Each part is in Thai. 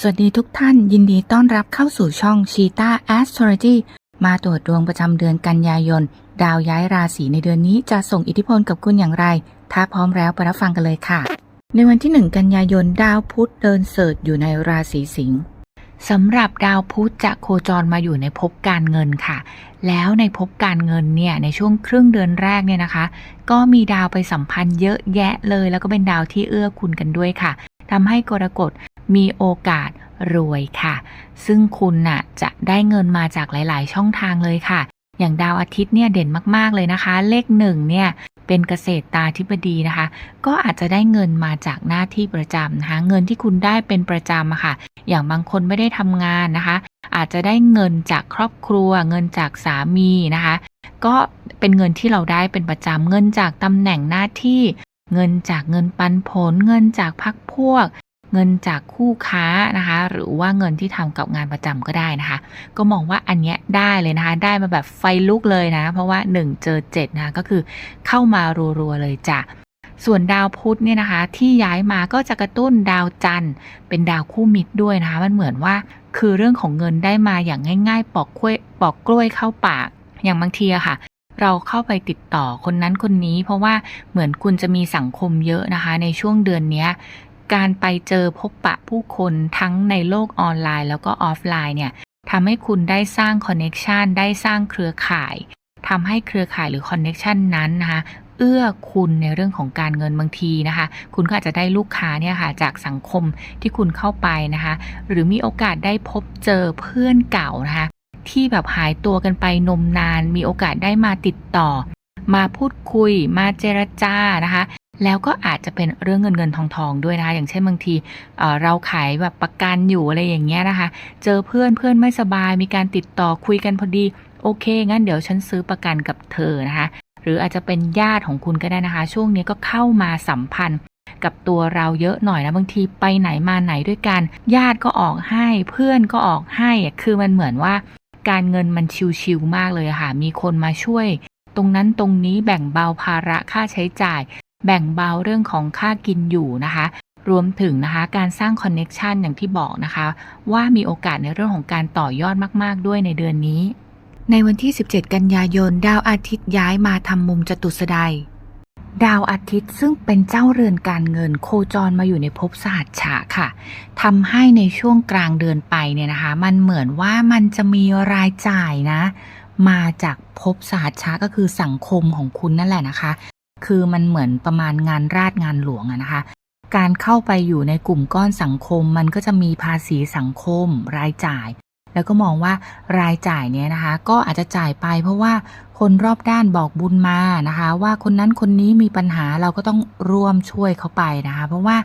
สวัสดีทุกท่านยินดีต้อนรับเข้าสู่ช่อง Cheetah Astrology มาตรวจดวงประจำเดือนกันยายน ดาวย้ายราศีในเดือนนี้จะส่งอิทธิพลกับคุณอย่างไร ถ้าพร้อมแล้วไปรับฟังกันเลยค่ะ ในวันที่ 1 กันยายน ดาวพุธเดินเสิร์ชอยู่ในราศีสิงห์สำหรับดาวพุธจะโคจรมาอยู่ในภพการเงินค่ะ แล้วในภพการเงินเนี่ยในช่วงครึ่งเดือนแรกเนี่ยนะคะ ก็มีดาวไปสัมพันธ์เยอะแยะเลย แล้วก็เป็นดาวที่เอื้อคุณกันด้วยค่ะทำให้กรกฎ มีโอกาสรวยค่ะ ซึ่งคุณน่ะจะได้เงินมาจากหลาย ๆ ช่องทางเลยค่ะ อย่างดาวอาทิตย์เนี่ยเด่นมาก ๆ เลยนะคะ เลขหนึ่งเนี่ยเป็นเกษตรตาธิบดีนะคะ ก็อาจจะได้เงินมาจากหน้าที่ประจำนะคะ เงินที่คุณได้เป็นประจำอะค่ะ อย่างบางคนไม่ได้ทำงานนะคะ อาจจะได้เงินจากครอบครัว เงินจากสามีนะคะ ก็เป็นเงินที่เราได้เป็นประจำเงินจากตำแหน่งหน้าที่ เงินจากเงินปันผล เงินจากพักพวก เงินจากคู่ค้านะคะ หรือว่าเงินที่ทำกับงานประจำก็ได้นะคะ ก็มองว่าอันเนี้ยได้เลยนะคะ ได้มาแบบไฟลุกเลยนะ เพราะว่า 1 เจอ7นะคะก็คือเข้ามารัวๆเลยจ้ะส่วนดาวพุธเนี่ยนะคะ ที่ย้ายมาก็จะกระตุ้นดาวจันทร์ เป็นดาวคู่มิตรด้วยนะคะ มันเหมือนว่าคือเรื่องของเงินได้มาอย่างง่าย ๆ ปอกกล้วยปอกกล้วยเข้าปาก อย่างบางทีอะค่ะ เราเข้าไปติดต่อคนนั้นคนนี้ เพราะว่าเหมือนคุณจะมีสังคมเยอะนะคะ ในช่วงเดือนเนี้ย การไปเจอพบปะผู้คนทั้งในโลกออนไลน์แล้วก็ออฟไลน์เนี่ยทำให้คุณได้สร้างคอนเน็ชันได้สร้างเครือข่ายทำให้เครือข่ายหรือคอนเน็ชันนั้นนะคะเอื้อคุณในเรื่องของการเงินบางทีนะคะ คุณก็อาจจะได้ลูกค้าเนี่ยค่ะจากสังคมที่คุณเข้าไปนะคะ หรือมีโอกาสได้พบเจอเพื่อนเก่านะคะ ที่แบบหายตัวกันไปนมนาน มีโอกาสได้มาติดต่อ มาพูดคุย มาเจรจานะคะ แล้วก็อาจจะเป็นเรื่องเงินเงินทองทองด้วยนะคะ อย่างเช่นบางทีเเราขายแบบประกันอยู่อะไรอย่างเงี้ยนะคะ เจอเพื่อนเพื่อนไม่สบายมีการติดต่อคุยกันพอดี โอเค งั้นเดี๋ยวฉันซื้อประกันกับเธอนะคะ หรืออาจจะเป็นญาติของคุณก็ได้นะคะ ช่วงนี้ก็เข้ามาสัมพันธ์กับตัวเราเยอะหน่อยนะบางทีไปไหนมาไหนด้วยกัน ญาติก็ออกให้เพื่อนก็ออกให้คือมันเหมือนว่า การเงินมันชิวๆมากเลยค่ะ มีคนมาช่วย ตรงนั้นตรงนี้แบ่งเบาภาระค่าใช้จ่าย แบ่งเบาเรื่องของค่ากินอยู่นะคะ รวมถึงนะคะการสร้างคอนเน็ชันอย่างที่บอกนะคะ ว่ามีโอกาสในเรื่องของการต่อยอดมาก ๆ ด้วยในเดือนนี้ ในวันที่ 17 กันยายน ดาวอาทิตย์ย้ายมาทำมุมจตุสดายดาวอาทิตย์ซึ่งเป็นเจ้าเรือนการเงินโคจรมาอยู่ในภพสหัสฉะค่ะทำให้ในช่วงกลางเดือนไปเนี่ยนะคะ มันเหมือนว่ามันจะมีรายจ่ายนะ มาจากภพสหัสฉะก็คือสังคมของคุณนั่นแหละนะคะ คือมันเหมือนประมาณงานราชงานหลวงอะนะคะ การเข้าไปอยู่ในกลุ่มก้อนสังคม มันก็จะมีภาษีสังคม รายจ่าย แล้วก็มองว่ารายจ่ายเนี้ยนะคะ ก็อาจจะจ่ายไปเพราะว่าคนรอบด้านบอกบุญมานะคะ ว่าคนนั้นคนนี้มีปัญหาเราก็ต้องร่วมช่วยเขาไปนะคะ เพราะว่า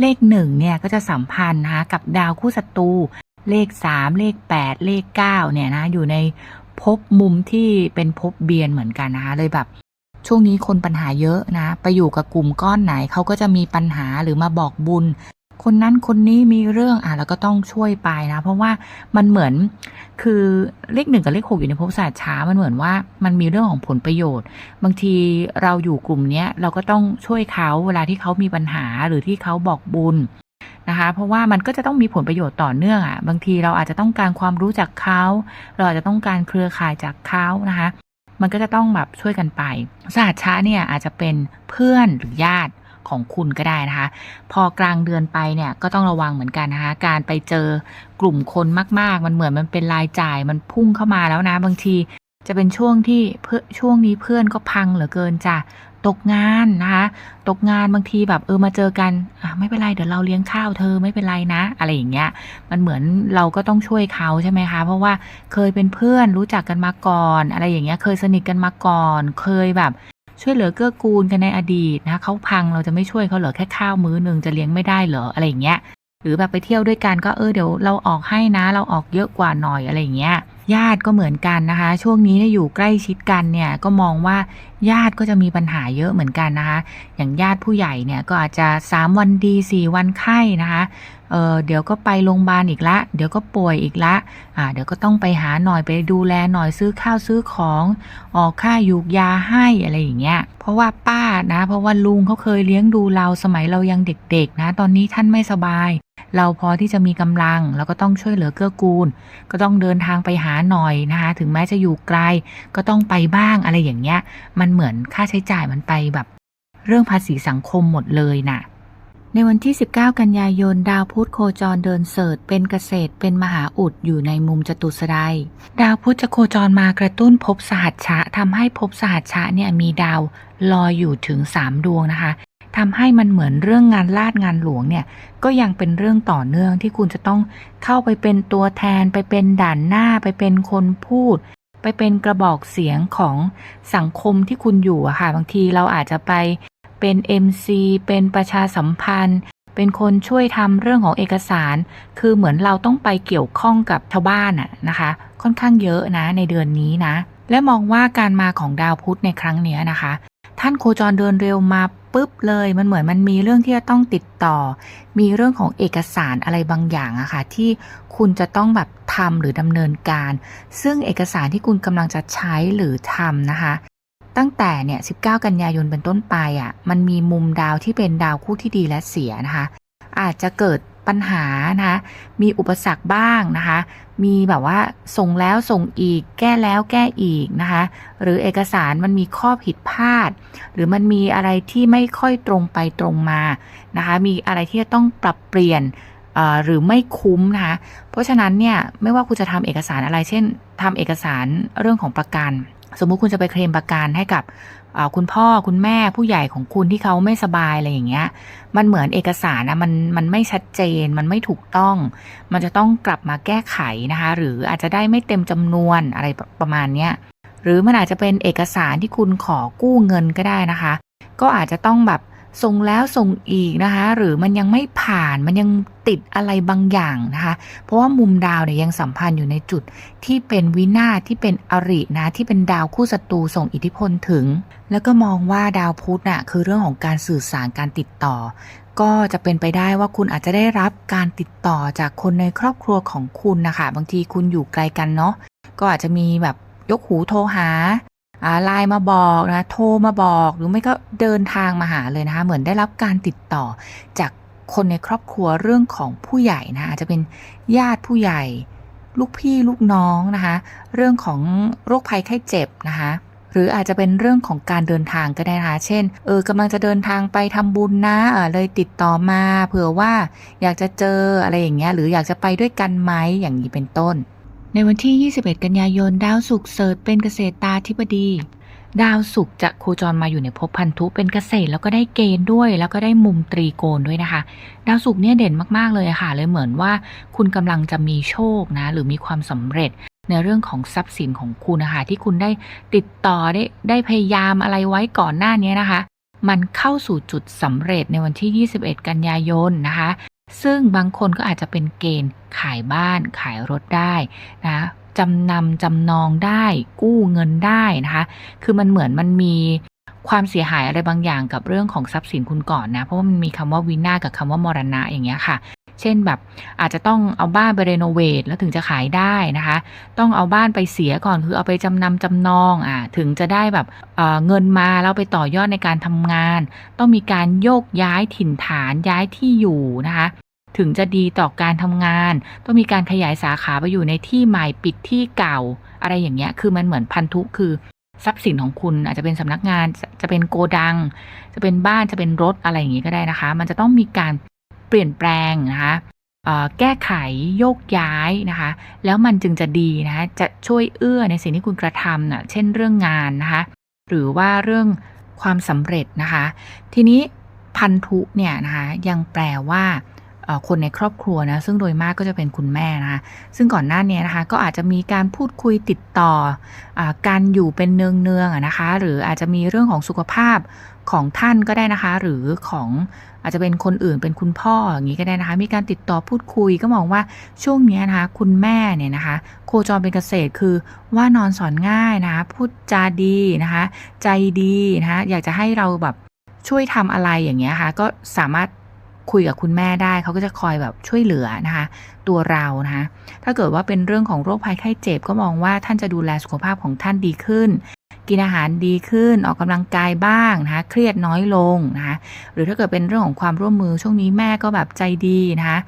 เลขหนึ่งเนี่ยก็จะสัมพันธ์นะคะกับดาวคู่ศัตรูเลขสามเลขแปดเลขเก้าเนี่ยนะอยู่ในภพมุมที่เป็นภพเบียนเหมือนกันนะคะเลยแบบ ช่วงนี้คนปัญหาเยอะนะ ไปอยู่กับกลุ่มก้อนไหนเขาก็จะมีปัญหาหรือมาบอกบุญ คนนั้นคนนี้มีเรื่องอะแล้วก็ต้องช่วยไปนะ เพราะว่ามันเหมือนคือเลขหนึ่งกับเลขหกอยู่ในภพศาสตร์ช้ามันเหมือนว่ามันมีเรื่องของผลประโยชน์ บางทีเราอยู่กลุ่มเนี้ยเราก็ต้องช่วยเขาเวลาที่เขามีปัญหาหรือที่เขาบอกบุญนะคะเพราะว่ามันก็จะต้องมีผลประโยชน์ต่อเนื่องอะบางทีเราอาจจะต้องการความรู้จากเขา เราอาจจะต้องการเครือข่ายจากเขานะคะ มันก็จะต้องแบบช่วยกันไป สหัสช้าเนี่ยอาจจะเป็นเพื่อนหรือญาติของคุณก็ได้นะคะ พอกลางเดือนไปเนี่ยก็ต้องระวังเหมือนกันนะคะ การไปเจอกลุ่มคนมาก ๆ มันเหมือนมันเป็นรายจ่ายมันพุ่งเข้ามาแล้วนะ บางที จะเป็นช่วงที่เพื่อช่วงนี้เพื่อนก็พังเหลือเกินจ้ะตกงานนะคะ ตกงานบางทีแบบเออมาเจอกันอะไม่เป็นไรเดี๋ยวเราเลี้ยงข้าวเธอไม่เป็นไรนะ อะไรอย่างเงี้ย มันเหมือนเราก็ต้องช่วยเขาใช่ไหมคะ เพราะว่าเคยเป็นเพื่อนรู้จักกันมาก่อน อะไรอย่างเงี้ยเคยสนิทกันมาก่อน เคยแบบช่วยเหลือเกื้อกูลกันในอดีตนะเขาพังเราจะไม่ช่วยเขาเหรอแค่ข้าวมื้อหนึ่งจะเลี้ยงไม่ได้เหรออะไรอย่างเงี้ย หรือแบบไปเที่ยวด้วยกันก็เออเดี๋ยวเราออกให้นะ เราออกเยอะกว่าหน่อยอะไรอย่างเงี้ย ญาติก็เหมือนกันนะคะ ช่วงนี้เนี่ยอยู่ใกล้ชิดกันเนี่ยก็มองว่าญาติก็จะมีปัญหาเยอะเหมือนกันนะคะ อย่างญาติผู้ใหญ่เนี่ยก็อาจจะ 3 วันดี 4 วันไข้นะคะเออเดี๋ยวก็ไปโรงพยาบาลอีกละ เดี๋ยวก็ป่วยอีกละอ่าเดี๋ยวก็ต้องไปหาหน่อยไปดูแลหน่อยซื้อข้าวซื้อของออกค่ายูกยาให้อะไรอย่างเงี้ย เพราะว่าป้านะ เพราะว่าลุงเขาเคยเลี้ยงดูเราสมัยเรายังเด็กๆนะ ตอนนี้ท่านไม่สบาย เราพอที่จะมีกำลังแล้วก็ต้องช่วยเหลือเกื้อกูล ก็ต้องเดินทางไปหาหน่อยนะคะ ถึงแม้จะอยู่ไกลก็ต้องไปบ้างอะไรอย่างเงี้ย มันเหมือนค่าใช้จ่ายมันไปแบบ เรื่องภาษีสังคมหมดเลยน่ะในวันที่ 19 กันยายน ดาวพุธโคจรเดินเสิร์ชเป็นเกษตร เป็นมหาอุดอยู่ในมุมจตุสไดดาวพุธจะโคจรมากระตุ้นภพสหัชชะทำให้ภพสหัชชะเนี่ยมีดาวลอยอยู่ถึง 3 ดวงนะคะ ทำให้มันเหมือนเรื่องงานลาดงานหลวงเนี่ยก็ยังเป็นเรื่องต่อเนื่องที่คุณจะต้องเข้าไปเป็นตัวแทน ไปเป็นด่านหน้า ไปเป็นคนพูด ไปเป็นกระบอกเสียงของสังคมที่คุณอยู่อะค่ะบางทีเราอาจจะไปเป็น MC เป็นประชาสัมพันธ์ เป็นคนช่วยทำเรื่องของเอกสาร คือเหมือนเราต้องไปเกี่ยวข้องกับชาวบ้านอะนะคะ ค่อนข้างเยอะนะในเดือนนี้นะและมองว่าการมาของดาวพุธในครั้งนี้นะคะ ท่านโคจรเดินเร็วมาปุ๊บเลยมันเหมือนมันมีเรื่องที่จะต้องติดต่อ มีเรื่องของเอกสารอะไรบางอย่างอะค่ะที่คุณจะต้องแบบทำหรือดำเนินการ ซึ่งเอกสารที่คุณกำลังจะใช้หรือทำนะคะ ตั้งแต่เนี่ย 19 กันยายนเป็นต้นไปอะ่ะมันมีมุมดาวที่เป็นดาวคู่ที่ดีและเสียนะคะ อาจจะเกิด ปัญหานะคะมีอุปสรรคบ้างนะคะ มีแบบว่าส่งแล้วส่งอีก แก้แล้วแก้อีกนะคะ หรือเอกสารมันมีข้อผิดพลาด หรือมันมีอะไรที่ไม่ค่อยตรงไปตรงมานะคะ มีอะไรที่จะต้องปรับเปลี่ยนหรือไม่คุ้มนะคะ เพราะฉะนั้นเนี่ยไม่ว่าคุณจะทำเอกสารอะไร เช่นทำเอกสารเรื่องของประกัน สมมุติคุณจะไปเคลมประกันให้กับคุณพ่อคุณแม่ผู้ใหญ่ของคุณที่เขาไม่สบายอะไรอย่างเงี้ย มันเหมือนเอกสารนะมันมันไม่ชัดเจน มันไม่ถูกต้อง มันจะต้องกลับมาแก้ไขนะคะ หรืออาจจะได้ไม่เต็มจำนวนอะไรประมาณเนี้ยหรือมันอาจจะเป็นเอกสารที่คุณขอกู้เงินก็ได้นะคะ ก็อาจจะต้องแบบ ส่งแล้วส่งอีกนะคะ หรือมันยังไม่ผ่านมันยังติดอะไรบางอย่างนะคะ เพราะว่ามุมดาวเนี่ยยังสัมพันธ์อยู่ในจุดที่เป็นวินาศที่เป็นอรินะที่เป็นดาวคู่ศัตรูส่งอิทธิพลถึง แล้วก็มองว่าดาวพุธน่ะคือเรื่องของการสื่อสารการติดต่อ ก็จะเป็นไปได้ว่าคุณอาจจะได้รับการติดต่อจากคนในครอบครัวของคุณนะคะบางทีคุณอยู่ไกลกันเนาะก็อาจจะมีแบบยกหูโทรหา ไลน์มาบอกนะโทรมาบอกหรือไม่ก็เดินทางมาหาเลยนะคะเหมือนได้รับการติดต่อจากคนในครอบครัวเรื่องของผู้ใหญ่นะอาจจะเป็นญาติผู้ใหญ่ ลูกพี่ลูกน้องนะคะเรื่องของโรคภัยไข้เจ็บนะคะหรืออาจจะเป็นเรื่องของการเดินทางก็ได้นะคะ เช่น เออกำลังจะเดินทางไปทำบุญนะเออเลยติดต่อมา เผื่อว่าอยากจะเจออะไรอย่างเงี้ย หรืออยากจะไปด้วยกันไหมอย่างนี้เป็นต้น ในวันที่ 21 กันยายน ดาวศุกร์เสิร์ชเป็นเกษตรตาธิบดี ดาวศุกร์จะโคจรมาอยู่ในภพพันธุเป็นเกษตรแล้วก็ได้เกณฑ์ด้วย แล้วก็ได้มุมตรีโกณด้วยนะคะ ดาวศุกร์เนี่ยเด่นมากๆเลยค่ะ เลยเหมือนว่าคุณกำลังจะมีโชคนะ หรือมีความสำเร็จในเรื่องของทรัพย์สินของคุณนะคะที่คุณได้ติดต่อได้ได้พยายามอะไรไว้ก่อนหน้านี้นะคะ มันเข้าสู่จุดสำเร็จในวันที่ 21 กันยายนนะคะ ซึ่งบางคนก็อาจจะเป็นเกณฑ์ขายบ้านขายรถได้นะจำนำจำนองได้กู้เงินได้นะคะ คือมันเหมือนมันมีความเสียหายอะไรบางอย่างกับเรื่องของทรัพย์สินคุณก่อนนะ เพราะว่ามันมีคำว่าวินาศกับคำว่ามรณะอย่างเงี้ยค่ะ เช่นแบบอาจจะต้องเอาบ้านไปรีโนเวทแล้วถึงจะขายได้นะคะ ต้องเอาบ้านไปเสียก่อนคือเอาไปจำนำจำนองอะถึงจะได้แบบเเงินมาแล้วไปต่อยอดในการทำงาน ต้องมีการโยกย้ายถิ่นฐานย้ายที่อยู่นะคะถึงจะดีต่อการทำงาน ต้องมีการขยายสาขาไปอยู่ในที่ใหม่ปิดที่เก่า อะไรอย่างเงี้ย คือมันเหมือนพันธุคือทรัพย์สินของคุณอาจจะเป็นสำนักงานจะจะเป็นโกดัง จะเป็นบ้านจะเป็นรถอะไรอย่างงี้ก็ได้นะคะ มันจะต้องมีการ เปลี่ยนแปลงนะคะแก้ไขโยกย้ายนะคะ แล้วมันจึงจะดีนะคะจะช่วยเอื้อในสิ่งที่คุณกระทำน่ะเช่นเรื่องงานนะคะหรือว่าเรื่องความสำเร็จนะคะ ทีนี้พันธุเนี่ยนะคะยังแปลว่า คนในครอบครัวนะซึ่งโดยมากก็จะเป็นคุณแม่นะคะซึ่งก่อนหน้านี้นะคะก็อาจจะมีการพูดคุยติดต่ออการอยู่เป็นเนืองๆอะนะคะหรืออาจจะมีเรื่องของสุขภาพของท่านก็ได้นะคะ หรือของอาจจะเป็นคนอื่นเป็นคุณพ่ออย่างนี้ก็ได้นะคะ มีการติดต่อพูดคุยก็มองว่าช่วงนี้นะคะคุณแม่เนี่ยนะคะ โคจรเป็นเกษตรคือว่านอนสอนง่ายนะคะพูดจาดีนะคะ ใจดีนะคะอยากจะให้เราแบบช่วยทำอะไรอย่างเงี้ยค่ะก็สามารถ คุยกับคุณแม่ได้ เขาก็จะคอยแบบช่วยเหลือนะคะ ตัวเรานะคะถ้าเกิดว่าเป็นเรื่องของโรคภัยไข้เจ็บก็มองว่าท่านจะดูแลสุขภาพของท่านดีขึ้น กินอาหารดีขึ้นออกกำลังกายบ้างนะคะเครียดน้อยลงนะคะหรือถ้าเกิดเป็นเรื่องของความร่วมมือช่วงนี้แม่ก็แบบใจดีนะคะ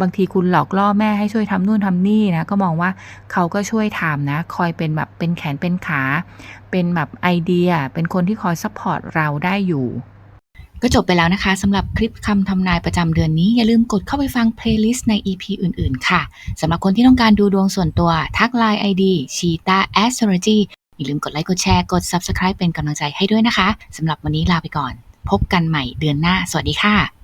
บางทีคุณหลอกล่อแม่ให้ช่วยทำนู่นทำนี่นะก็มองว่าเขาก็ช่วยทำนะ คอยเป็นแบบเป็นแขนเป็นขา เป็นแบบไอเดีย เป็นคนที่คอยซัพพอร์ตเราได้อยู่ ก็จบไปแล้วนะคะสำหรับคลิปคำทำนายประจำเดือนนี้ อย่าลืมกดเข้าไปฟังเพลย์ลิสต์ใน EP อื่นๆ ค่ะสำหรับคนที่ต้องการดูดวงส่วนตัวทักไลน์ ID c h e e t a Astrology อย่าลืมกดไลค์กดแชร์กด Subscribe เป็นกำลังใจให้ด้วยนะคะสำหรับวันนี้ลาไปก่อน พบกันใหม่เดือนหน้า สวัสดีค่ะ